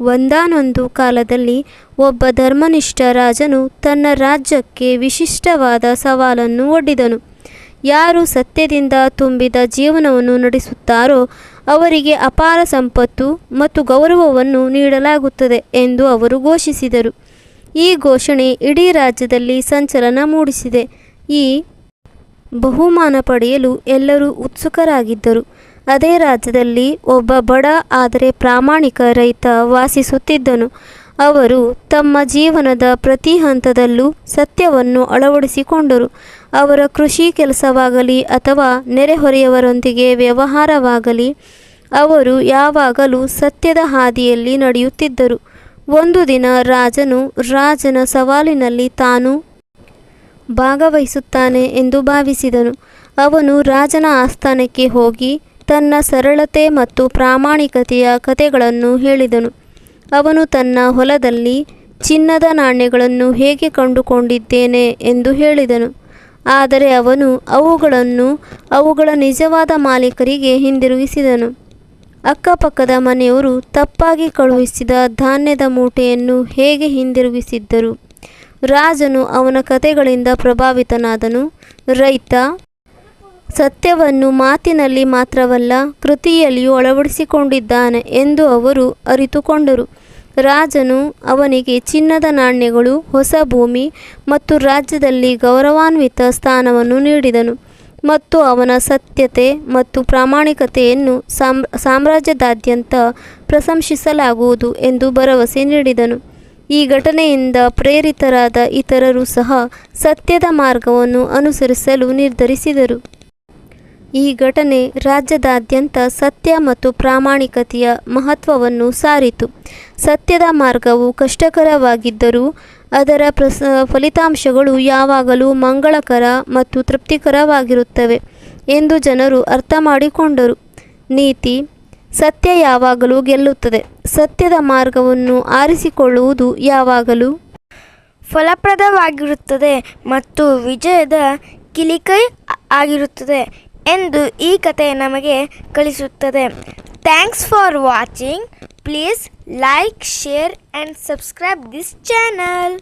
ಒಂದಾನೊಂದು ಕಾಲದಲ್ಲಿ ಒಬ್ಬ ಧರ್ಮನಿಷ್ಠ ರಾಜನು ತನ್ನ ರಾಜ್ಯಕ್ಕೆ ವಿಶಿಷ್ಟವಾದ ಸವಾಲನ್ನು ಒಡ್ಡಿದನು. ಯಾರು ಸತ್ಯದಿಂದ ತುಂಬಿದ ಜೀವನವನ್ನು ನಡೆಸುತ್ತಾರೋ ಅವರಿಗೆ ಅಪಾರ ಸಂಪತ್ತು ಮತ್ತು ಗೌರವವನ್ನು ನೀಡಲಾಗುತ್ತದೆ ಎಂದು ಅವರು ಘೋಷಿಸಿದರು. ಈ ಘೋಷಣೆ ಇಡೀ ರಾಜ್ಯದಲ್ಲಿ ಸಂಚಲನ ಮೂಡಿಸಿದೆ. ಈ ಬಹುಮಾನ ಪಡೆಯಲು ಎಲ್ಲರೂ ಉತ್ಸುಕರಾಗಿದ್ದರು. ಅದೇ ರಾಜ್ಯದಲ್ಲಿ ಒಬ್ಬ ಬಡ ಆದರೆ ಪ್ರಾಮಾಣಿಕ ರೈತ ವಾಸಿಸುತ್ತಿದ್ದನು. ಅವರು ತಮ್ಮ ಜೀವನದ ಪ್ರತಿ ಹಂತದಲ್ಲೂ ಸತ್ಯವನ್ನು ಅಳವಡಿಸಿಕೊಂಡರು. ಅವರ ಕೃಷಿ ಕೆಲಸವಾಗಲಿ ಅಥವಾ ನೆರೆಹೊರೆಯವರೊಂದಿಗೆ ವ್ಯವಹಾರವಾಗಲಿ, ಅವರು ಯಾವಾಗಲೂ ಸತ್ಯದ ಹಾದಿಯಲ್ಲಿ ನಡೆಯುತ್ತಿದ್ದರು. ಒಂದು ದಿನ ರಾಜನು ರಾಜನ ಸವಾಲಿನಲ್ಲಿ ತಾನು ಭಾಗವಹಿಸುತ್ತಾನೆ ಎಂದು ಭಾವಿಸಿದನು. ಅವನು ರಾಜನ ಆಸ್ಥಾನಕ್ಕೆ ಹೋಗಿ ತನ್ನ ಸರಳತೆ ಮತ್ತು ಪ್ರಾಮಾಣಿಕತೆಯ ಕಥೆಗಳನ್ನು ಹೇಳಿದನು. ಅವನು ತನ್ನ ಹೊಲದಲ್ಲಿ ಚಿನ್ನದ ನಾಣ್ಯಗಳನ್ನು ಹೇಗೆ ಕಂಡುಕೊಂಡಿದ್ದೇನೆ ಎಂದು ಹೇಳಿದನು. ಆದರೆ ಅವನು ಅವುಗಳನ್ನು ಅವುಗಳ ನಿಜವಾದ ಮಾಲೀಕರಿಗೆ ಹಿಂದಿರುಗಿಸಿದನು. ಅಕ್ಕಪಕ್ಕದ ಮನೆಯವರು ತಪ್ಪಾಗಿ ಕಳುಹಿಸಿದ ಧಾನ್ಯದ ಮೂಟೆಯನ್ನು ಹೇಗೆ ಹಿಂದಿರುಗಿಸಿದ್ದರು? ರಾಜನು ಅವನ ಕಥೆಗಳಿಂದ ಪ್ರಭಾವಿತನಾದನು. ರೈತ ಸತ್ಯವನ್ನು ಮಾತಿನಲ್ಲಿ ಮಾತ್ರವಲ್ಲ ಕೃತಿಯಲ್ಲಿಯೂ ಅಳವಡಿಸಿಕೊಂಡಿದ್ದಾನೆ ಎಂದು ಅವರು ಅರಿತುಕೊಂಡರು. ರಾಜನು ಅವನಿಗೆ ಚಿನ್ನದ ನಾಣ್ಯಗಳು, ಹೊಸ ಭೂಮಿ ಮತ್ತು ರಾಜ್ಯದಲ್ಲಿ ಗೌರವಾನ್ವಿತ ಸ್ಥಾನವನ್ನು ನೀಡಿದನು ಮತ್ತು ಅವನ ಸತ್ಯತೆ ಮತ್ತು ಪ್ರಾಮಾಣಿಕತೆಯನ್ನು ಸಾಮ್, ಸಾಮ್ರಾಜ್ಯದಾದ್ಯಂತ ಪ್ರಶಂಸಿಸಲಾಗುವುದು ಎಂದು ಭರವಸೆ ನೀಡಿದನು. ಈ ಘಟನೆಯಿಂದ ಪ್ರೇರಿತರಾದ ಇತರರು ಸಹ ಸತ್ಯದ ಮಾರ್ಗವನ್ನು ಅನುಸರಿಸಲು ನಿರ್ಧರಿಸಿದರು. ಈ ಘಟನೆ ರಾಜ್ಯದಾದ್ಯಂತ ಸತ್ಯ ಮತ್ತು ಪ್ರಾಮಾಣಿಕತೆಯ ಮಹತ್ವವನ್ನು ಸಾರಿತು. ಸತ್ಯದ ಮಾರ್ಗವು ಕಷ್ಟಕರವಾಗಿದ್ದರೂ ಅದರ ಪ್ರಸ, ಫಲಿತಾಂಶಗಳು ಯಾವಾಗಲೂ ಮಂಗಳಕರ ಮತ್ತು ತೃಪ್ತಿಕರವಾಗಿರುತ್ತವೆ ಎಂದು ಜನರು ಅರ್ಥ ಮಾಡಿಕೊಂಡರು. ನೀತಿ, ಸತ್ಯ ಯಾವಾಗಲೂ ಗೆಲ್ಲುತ್ತದೆ. ಸತ್ಯದ ಮಾರ್ಗವನ್ನು ಆರಿಸಿಕೊಳ್ಳುವುದು ಯಾವಾಗಲೂ ಫಲಪ್ರದವಾಗಿರುತ್ತದೆ ಮತ್ತು ವಿಜಯದ ಕಿಲಿಕೈ ಆಗಿರುತ್ತದೆ. ಎಂದು ಈ ಕಥೆ ನಮಗೆ ಕಲಿಸುತ್ತದೆ. Thanks for watching please like share and subscribe this channel